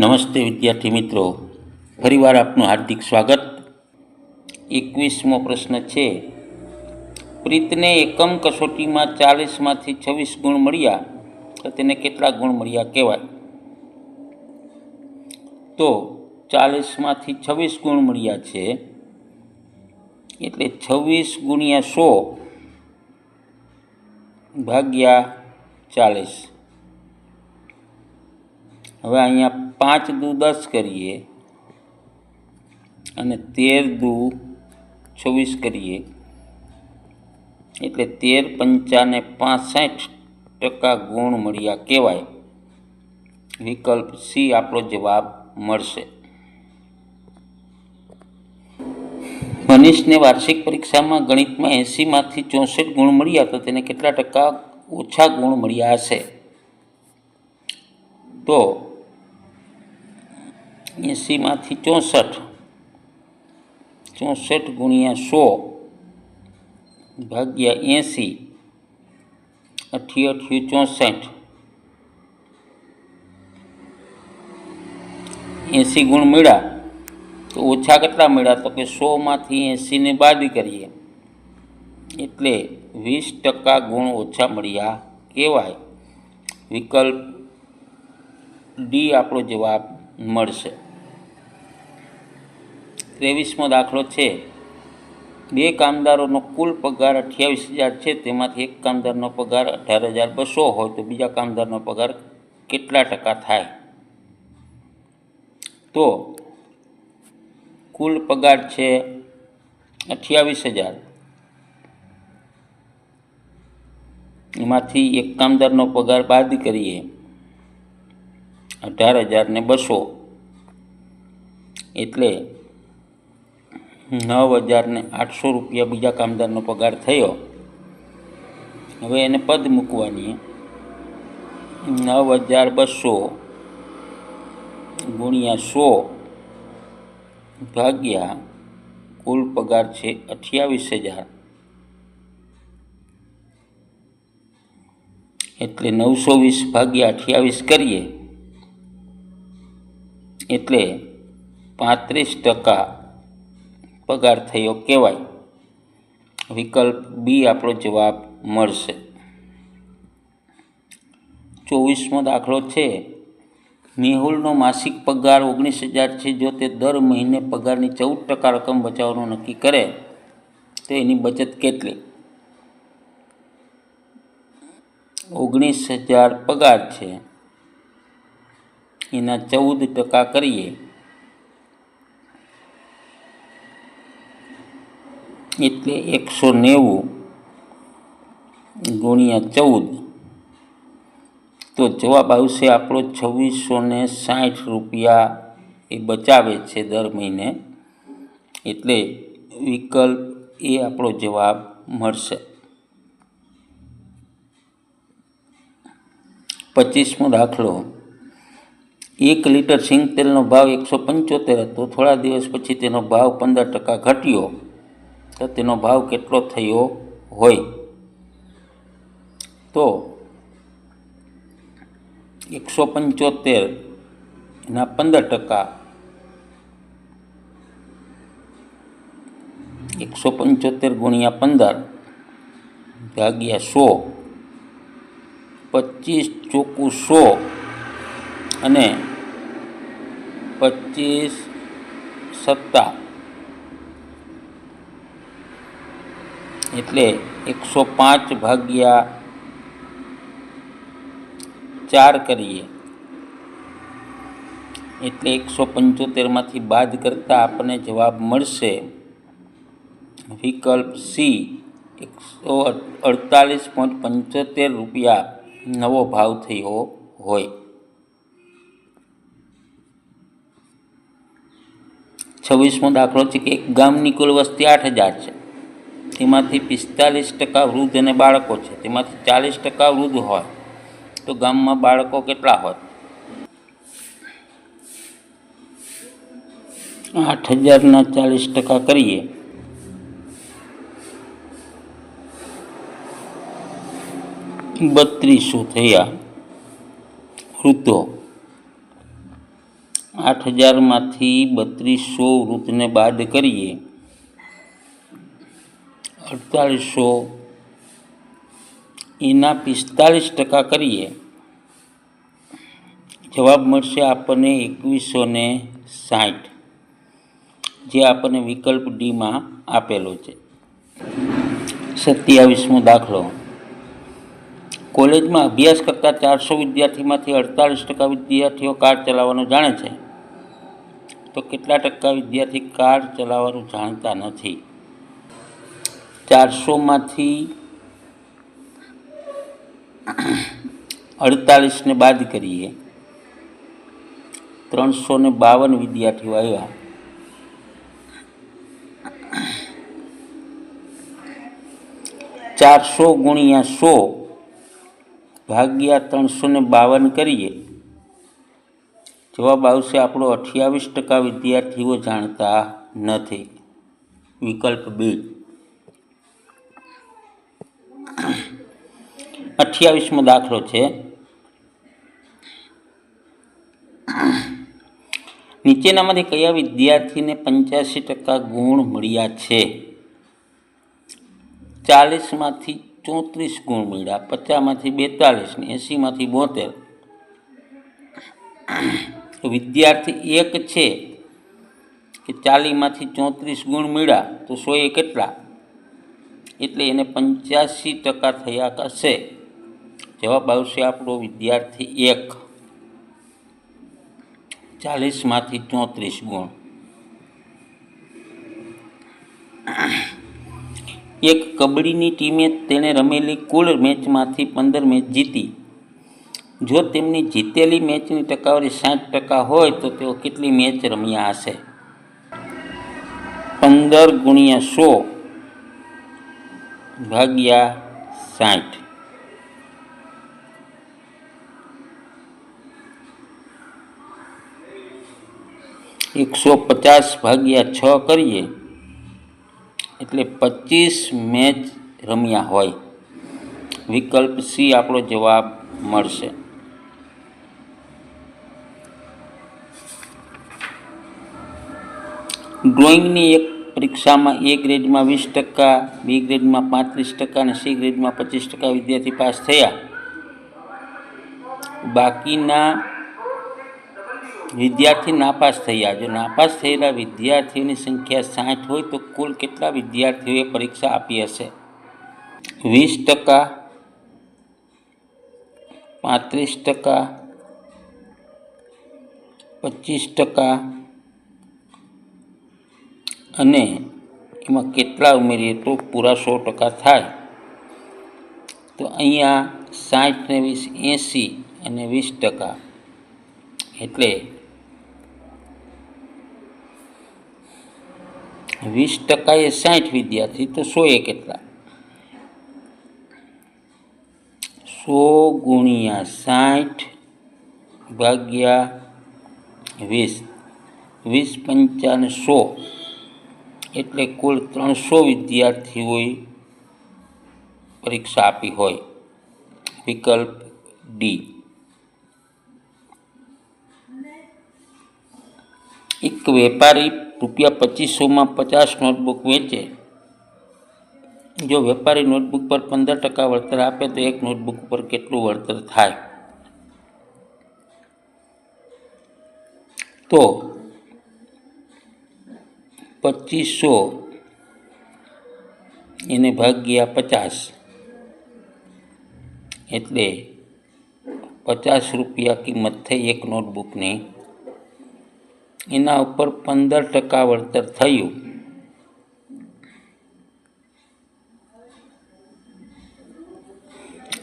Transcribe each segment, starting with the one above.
નમસ્તે વિદ્યાર્થી મિત્રો. ફરીવાર આપનું હાર્દિક સ્વાગત. એકવીસમો પ્રશ્ન છે, પ્રીતને એકમ કસોટીમાં ચાલીસમાંથી છવ્વીસ ગુણ મળ્યા તો તેને કેટલા ગુણ મળ્યા કહેવાય? તો ચાલીસમાંથી છવ્વીસ ગુણ મળ્યા છે, એટલે છવ્વીસ ગુણ્યા સો ભાગ્યા ચાલીસ. હવે અહીંયા પાંચ દુ દસ કરીએ અને તેર દુ છવ્વીસ કરીએ. એટલે તેર પંચાને પાસઠ ટકા ગુણ મળ્યા કહેવાય. વિકલ્પ સી આપણો જવાબ મળશે. મનીષને વાર્ષિક પરીક્ષામાં ગણિતમાં એંસીમાંથી ચોસઠ ગુણ મળ્યા તો તેને કેટલા ટકા ઓછા ગુણ મળ્યા હશે? તો એંસીમાંથી ચોસઠ. ચોસઠ ગુણ્યા સો ભાગ્યા એંસી. અઠી અઠ્યું ચોસઠ. એંસી ગુણ મળ્યા. તો ઓછા કેટલા મળ્યા? તો કે સોમાંથી એંસીને બાદ કરીએ. એટલે વીસ ટકા ગુણ ઓછા મળ્યા કહેવાય. વિકલ્પ ડી આપણો જવાબ મળશે. ત્રેવીસમો દાખલો છે. બે કામદારોનો કુલ પગાર અઠ્યાવીસ હજાર છે. તેમાંથી એક કામદારનો પગાર અઢાર હજાર બસો હોય તો બીજા કામદારનો પગાર કેટલા ટકા થાય? તો કુલ પગાર છે અઠ્યાવીસ હજાર. એમાંથી એક કામદારનો પગાર બાદ કરીએ અઢાર હજાર ને બસો. એટલે નવ હજારને આઠસો રૂપિયા બીજા કામદારનો પગાર થયો. હવે એને પદ મૂકવાની. નવ હજાર બસો ગુણ્યા સો ભાગ્યા કુલ પગાર છે અઠ્યાવીસ હજાર. એટલે નવસો વીસ ભાગ્યા અઠ્યાવીસ કરીએ. એટલે પાંત્રીસ ટકા પગાર થયો કહેવાય. વિકલ્પ બી આપણો જવાબ મળશે. ચોવીસમો દાખલો છે. મેહુલનો માસિક પગાર ઓગણીસ હજાર છે. જો તે દર મહિને પગારની ચૌદ ટકા રકમ બચાવવાનું નક્કી કરે, તો એની બચત કેટલી? ઓગણીસ હજાર પગાર છે. એના ચૌદ ટકા કરીએ. એટલે એકસો નેવું ગુણ્યા ચૌદ. તો જવાબ આવશે આપણો છવ્વીસો ને સાઠ રૂપિયા એ બચાવે છે દર મહિને. એટલે વિકલ્પ એ આપણો જવાબ મળશે. પચીસમો દાખલો. એક લીટર સિંગ તેલનો ભાવ એકસો પંચોતેર હતો. થોડા દિવસ પછી તેનો ભાવ પંદર ટકા ઘટ્યો. તો તેનો ભાવ કેટલો થયો હોય? તો એકસો પંચોતેર એના પંદર ટકા એકસો પંચોતેર ગુણ્યા પંદર ભાગ્યા સો, પચીસ ચોખ્ખું સો અને પચીસ સત્તા એટલે એકસો પાંચ ભાગ્યા ચાર કરીએ. એટલે એકસો પંચોતેરમાંથી બાદ કરતાં આપણને જવાબ મળશે વિકલ્પ સી, એકસો અડતાલીસ પોઈન્ટ પંચોતેર રૂપિયા નવો ભાવ થયો હોય. છવ્વીસમો દાખલો છે કે એક ગામની કુલ વસ્તી આઠ હજાર છે. તેમાંથી પિસ્તાલીસ ટકા વૃદ્ધ અને બાળકો છે. તેમાંથી ચાલીસ ટકા વૃદ્ધ હોય. તો ગામમાં બાળકો કેટલા હોય? આઠ હજારના ચાલીસ ટકા કરીએ. બત્રીસો થયા. વૃદ્ધો. આઠ હજારમાંથી બત્રીસો વૃદ્ધને બાદ કરીએ. અડતાલીસો એના પિસ્તાલીસ ટકા કરીએ, જવાબ મળશે આપણને એકવીસો ને સાઠ, જે આપણને વિકલ્પ ડીમાં આપેલો છે. સત્યાવીસમો દાખલો. કોલેજમાં અભ્યાસ કરતા ચારસો વિદ્યાર્થીમાંથી અડતાલીસ ટકા વિદ્યાર્થીઓ કાર ચલાવવાનું જાણે છે. તો કેટલા ટકા વિદ્યાર્થી કાર ચલાવવાનું જાણતા નથી? ચારસોમાંથી અડતાલીસને બાદ કરીએ. ત્રણસો ને બાવન વિદ્યાર્થીઓ આવ્યા. ચારસો ગુણ્યા સો ભાગ્યા ત્રણસો ને બાવન કરીએ. જવાબ આવશે આપણો અઠ્યાવીસ ટકા વિદ્યાર્થીઓ જાણતા નથી. વિકલ્પ બી. અઠ્યાવીસમો દાખલો છે. નીચેનામાંથી કયા વિદ્યાર્થીને પંચ્યાસી ટકા ગુણ મળ્યા છે? ચાલીસમાંથી ચોત્રીસ ગુણ મળ્યા, પચાસમાંથી બેતાલીસ ને એંસીમાંથી બોતેર. વિદ્યાર્થી એક છે કે ચાલીસમાંથી ચોત્રીસ ગુણ મળ્યા, તો સો એ કેટલા? એટલે એને પંચ્યાસી ટકા થયા કરશે. જવાબ આવશે આપણો વિદ્યાર્થી એક. ચાલીસમાંથી ચોત્રીસ ગુણ. એક કબડ્ડીની ટીમે તેણે રમેલી કુલ મેચમાંથી પંદર મેચ જીતી. જો તેમની જીતેલી મેચની ટકાવારી સાઠ ટકા હોય તો તેઓ કેટલી મેચ રમ્યા હશે? પંદર ગુણ્યા સો. ભાગ્યા સાઠ. એકસો પચાસ ભાગ્યા છ કરીએ, એટલે પચીસ મેચ રમ્યા હોય. વિકલ્પ સી આપણો જવાબ મળશે. ડ્રોઈંગની એક પરીક્ષામાં એ ગ્રેડમાં વીસ ટકા, બી ગ્રેડમાં પાંત્રીસ ટકા અને સી ગ્રેડમાં પચીસ ટકા વિદ્યાર્થી પાસ થયા. બાકીના વિદ્યાર્થી નાપાસ થયા. જો નાપાસ થયેલા વિદ્યાર્થીઓની સંખ્યા સાઠ હોય તો કુલ કેટલા વિદ્યાર્થીઓએ પરીક્ષા આપી હશે? વીસ ટકા, પાંત્રીસ ટકા, પચીસ ટકા અને એમાં કેટલા ઉમેરીએ તો પૂરા સો ટકા થાય. તો અહીંયા સાઠ ને વીસ એંસી અને વીસ ટકા. એટલે વીસ ટકા એ સાઠ વિદ્યાર્થી તો સો એ કેટલા? સો ગુણ્યા સાઠ ભાગ્યા વીસ. વીસ પંચાને સો. એટલે કુલ ત્રણસો વિદ્યાર્થીઓએ પરીક્ષા આપી હોય. વિકલ્પ ડી. એક વેપારી રૂપિયા પચીસોમાં પચાસ નોટબુક વેચે. જો વેપારી નોટબુક પર પંદર ટકા વળતર આપે તો એક નોટબુક પર કેટલું વળતર થાય? તો પચીસો એને ભાગ્યા પચાસ એટલે પચાસ રૂપિયા કિંમત થઈ એક નોટબુકની એના ઉપર પંદર ટકા વળતર થયું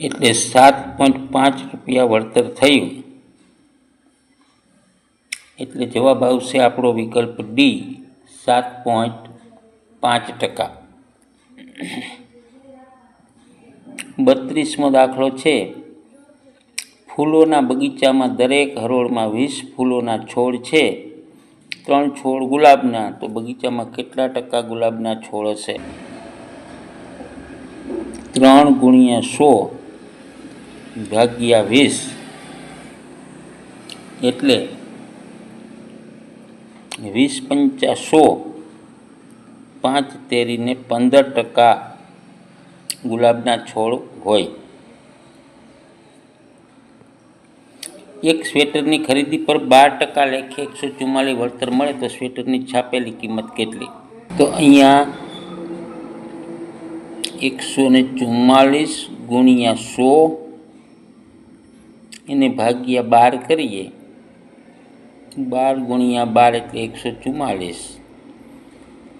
એટલે સાત પોઈન્ટ પાંચ રૂપિયા વળતર થયું એટલે જવાબ આવશે આપણો વિકલ્પ ડી। સાત પોઈન્ટ પાંચ ટકા. બત્રીસમો દાખલો છે. ફૂલોના બગીચામાં દરેક હરોળમાં વીસ ફૂલોના છોડ છે. ત્રણ છોડ ગુલાબના, તો બગીચામાં કેટલા ટકા ગુલાબના છોડ હશે? ત્રણ ગુણ્યા સો ભાગ્યા વીસ. એટલે વીસ પંચા સો. પાંચ તેરીને પંદર ટકા ગુલાબના છોડ હોય. એક સ્વેટરની ખરીદી પર બાર ટકા લેખે એકસો ચુમ્માલીસ વળતર મળે તો સ્વેટરની છાપેલી કિંમત કેટલી? તો અહીંયા એકસો ને ચુમ્માલીસ ગુણ્યા સો. એને ભાગ્યા બાર કરીએ. બાર ગુણ્યા બાર એટલે એકસો ચુમ્માલીસ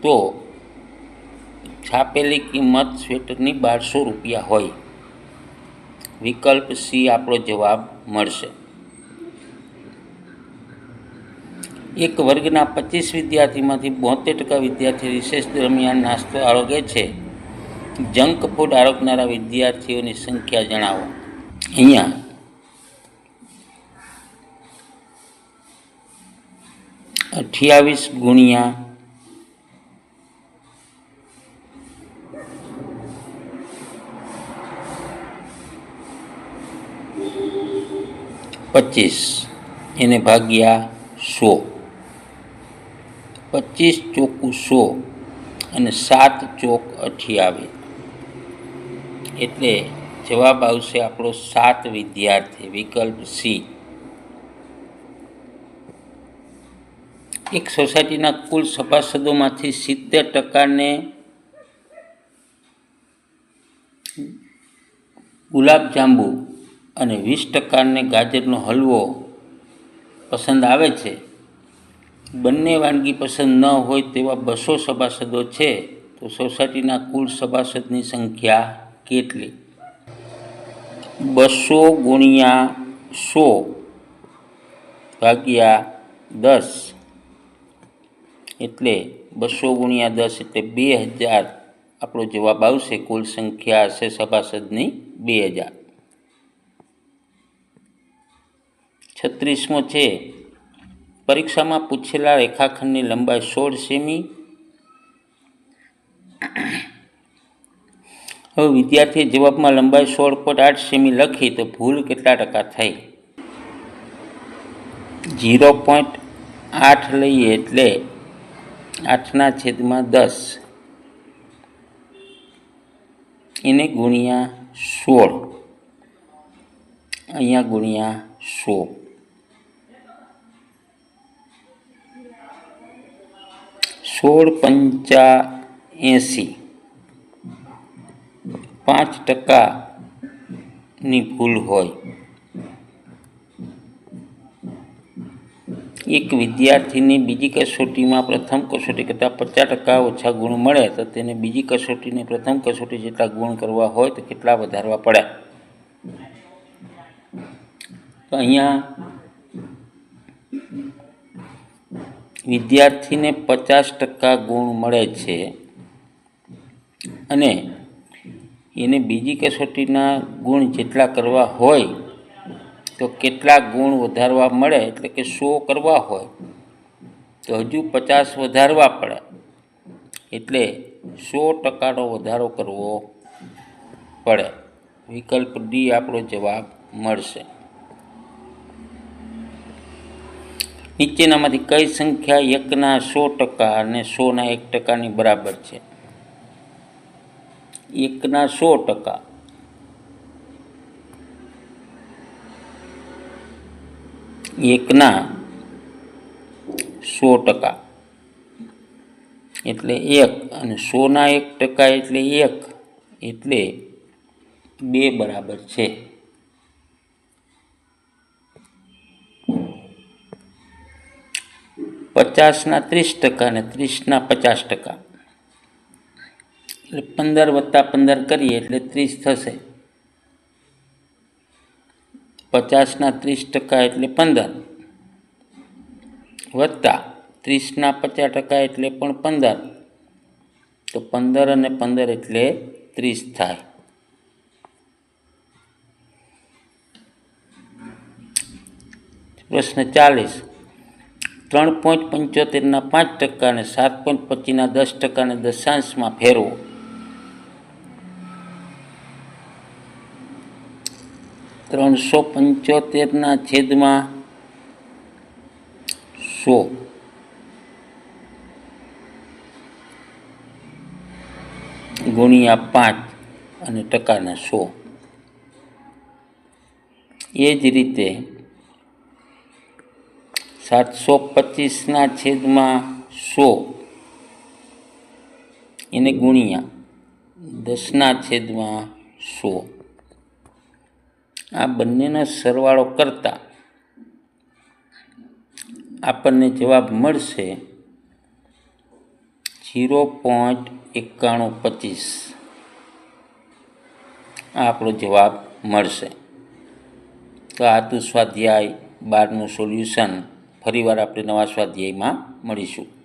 તો છાપેલી કિંમત સ્વેટરની બારસો રૂપિયા હોય. વિકલ્પ સી આપણો જવાબ મળશે. એક વર્ગના પચીસ વિદ્યાર્થીમાંથી બોતેર ટકા વિદ્યાર્થી રિસેસ દરમિયાન નાસ્તો આરોગે છે. જંક ફૂડ આરોગનારા વિદ્યાર્થીઓની સંખ્યા જણાવો. અહીંયા અઠ્યાવીસ ગુણ્યા પચીસ. એને ભાગ્યા સો. પચીસ ચોકું સો અને સાત ચોક અઠ્યાવીસ. એટલે જવાબ આવશે આપણો સાત વિદ્યાર્થી વિકલ્પ સી. એક સોસાયટીના કુલ સભાસદોમાંથી સિત્તેર ટકાને ગુલાબજાંબુ અને વીસ ટકાને ગાજરનો હલવો પસંદ આવે છે. બંને વાનગી પસંદ ન હોય તેવા બસો સભાસદો છે, તો સોસાયટીના કુલ સભાસદની સંખ્યા કેટલી? બસો ગુણ્યા સો ભાગ્યા દસ એટલે બસો ગુણ્યા દસ એટલે બે હજાર. આપણો જવાબ આવશે કુલ સંખ્યા હશે સભાસદની બે હજાર. છત્રીસમો છે, પરીક્ષામાં પૂછેલા રેખાખંડની લંબાઈ સોળ સેમી. હવે વિદ્યાર્થીએ જવાબમાં લંબાઈ સોળ પોઈન્ટ આઠ સેમી લખી તો ભૂલ કેટલા ટકા થઈ? ઝીરો પોઈન્ટ આઠ લઈએ એટલે આઠના છેદમાં દસ. એને ગુણ્યા સોળ. અહીંયા ગુણ્યા સો. સોળ પંચા એંસી. પાંચ ટકાની ભૂલ હોય. એક વિદ્યાર્થીને બીજી કસોટીમાં પ્રથમ કસોટી કરતાં પચાસ ટકા ઓછા ગુણ મળે, તો તેને બીજી કસોટીને પ્રથમ કસોટી જેટલા ગુણ કરવા હોય, તો કેટલા વધારવા પડે? તો અહીંયા વિદ્યાર્થીને પચાસ ટકા ગુણ મળે છે અને એને બીજી કસોટીના ગુણ જેટલા કરવા હોય તો કેટલા ગુણ વધારવા મળે? એટલે કે સો કરવા હોય. તો હજુ પચાસ વધારવા પડે. એટલે સો ટકાનો વધારો કરવો પડે. વિકલ્પ ડી આપણો જવાબ મળશે. નીચેનામાંથી કઈ સંખ્યા એકના સો ટકા અને સોના એક ટકાની બરાબર છે? એકના સો ટકા. એકના સો ટકા. એટલે એક અને સોના એક ટકા એટલે એક એટલે બે બરાબર છે. પચાસના ત્રીસ ટકા અને ત્રીસના પચાસ ટકા. એટલે પંદર વત્તા પંદર કરીએ એટલે ત્રીસ થશે. પચાસના ત્રીસ ટકા એટલે પંદર. વત્તા ત્રીસના પચાસ ટકા એટલે પણ પંદર. તો પંદર અને પંદર એટલે ત્રીસ થાય. પ્રશ્ન ચાલીસ. ત્રણ પોઈન્ટ પંચોતેરના પાંચ ટકા અને સાત પોઈન્ટ પચીસના દસ ટકાને દશાંશમાં ફેરવો. ત્રણસો પંચોતેરના છેદમાં સો. ગુણ્યા પાંચ અને ટકાના સો. એ જ રીતે સાતસો પચીસના છેદમાં સો એને ગુણ્યા દસના છેદમાં સો. આ બંનેનો સરવાળો કરતાં આપણને જવાબ મળશે ઝીરો પોઈન્ટ એકાણું પચીસ. આપણો જવાબ મળશે. તો આ હતું સ્વાધ્યાય બારનું સોલ્યુશન ફરીવાર આપણે નવા સ્વાધ્યાયમાં મળીશું.